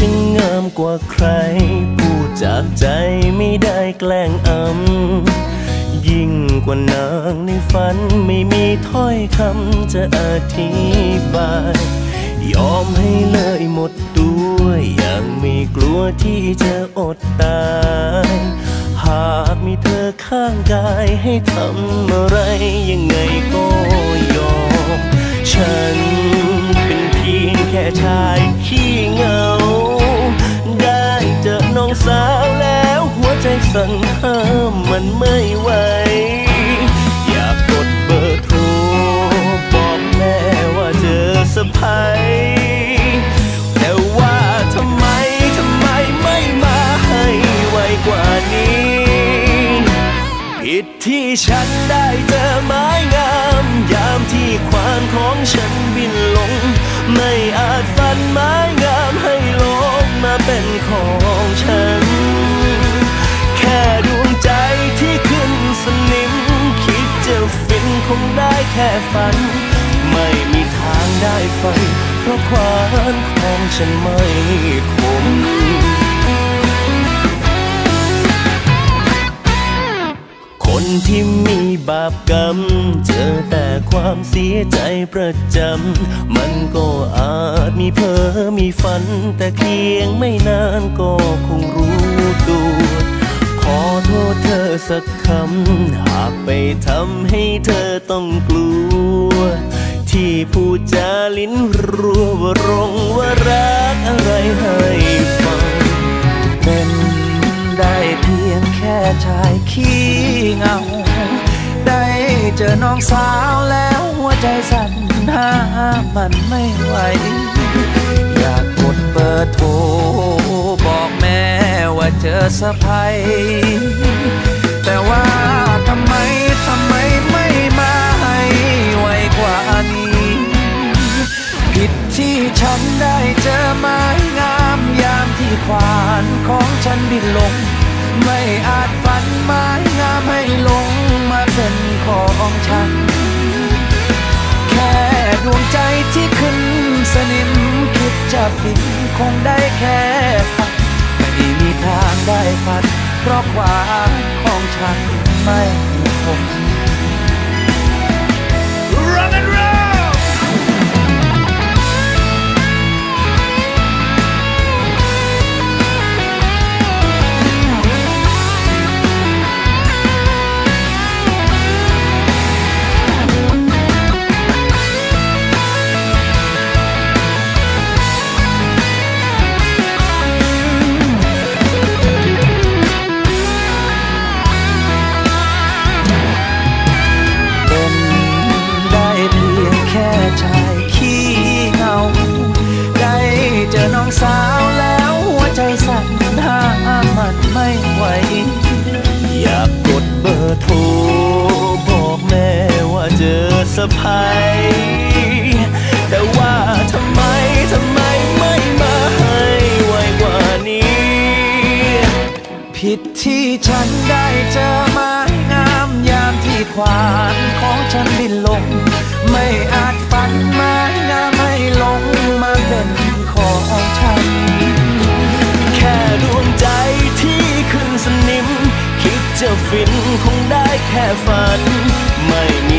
ฉันงามกว่าใคร พูดจากใจไม่ได้แกล้งอำ ยิ่งกว่านางในฝันไม่มีถ้อยคำจะอธิบาย ยอมให้เลยหมดตัวอย่างไม่กลัวที่จะอดตาย หากมีเธอข้างกายให้ทำอะไรยังไงก็ยอมฉัน ชายขี้เหงา ได้เจอน้องสาวแล้วหัวใจสั่นห้ามมันไม่ไหว อยากกดเบอร์โทร บอกแม่ว่าเจอสะพายแต่ว่าทำไมทำไมไม่มาให้ไวกว่านี้ ผิดที่ฉันได้เจอไม้งาม ยามที่ควานของฉันบินลง ไม่อาจฝันไม้งามให้โลงมาเป็นของฉัน แค่ดวงใจที่ขึ้นสนิม คิดจะฟินคงได้แค่ฝัน ไม่มีทางได้ฝันเพราะควานของฉันไม่คมคนที่มี บาปกรรม เจอแต่ความเสียใจประจำ มันก็อาจมีเพ้อมีฝัน แต่เพียงไม่นานก็คงรู้ตัวขอโทษเธอสักคำ หากไปทำให้เธอต้องกลัว ที่พูดจาลิ้นรัวว่ารงว่ารักอะไรให้ เจอน้องสาวแล้วหัวใจสั่นห้ามมันไม่ไหว อยากกดเบอร์โทรบอกแม่ว่าเจอสะพายแต่ว่าทำไมทำไมไม่มาให้ไวกว่านี้ ผิดที่ฉันได้เจอไม้งามยามที่ควานของฉันบินลง ไม่อาจ ของฉัน แค่ดวงใจที่ขึ้นสนิมคิดจะฟินคงได้แค่ฝันไม่มีทางได้ฝันเพราะความของฉันไม่คง อสะพายแต่ว่าทำไมทำไมไม่มาให้ไวกว่านี้ ผิดที่ฉันได้เจอไม้งามยามที่ควานของฉันบินลงไม่อาจฝันไม้งามให้ลงมาเป็นของฉัน แค่ดวงใจที่ขึ้นสนิม คิดจะฟินคงได้แค่ฝัน ไม่มี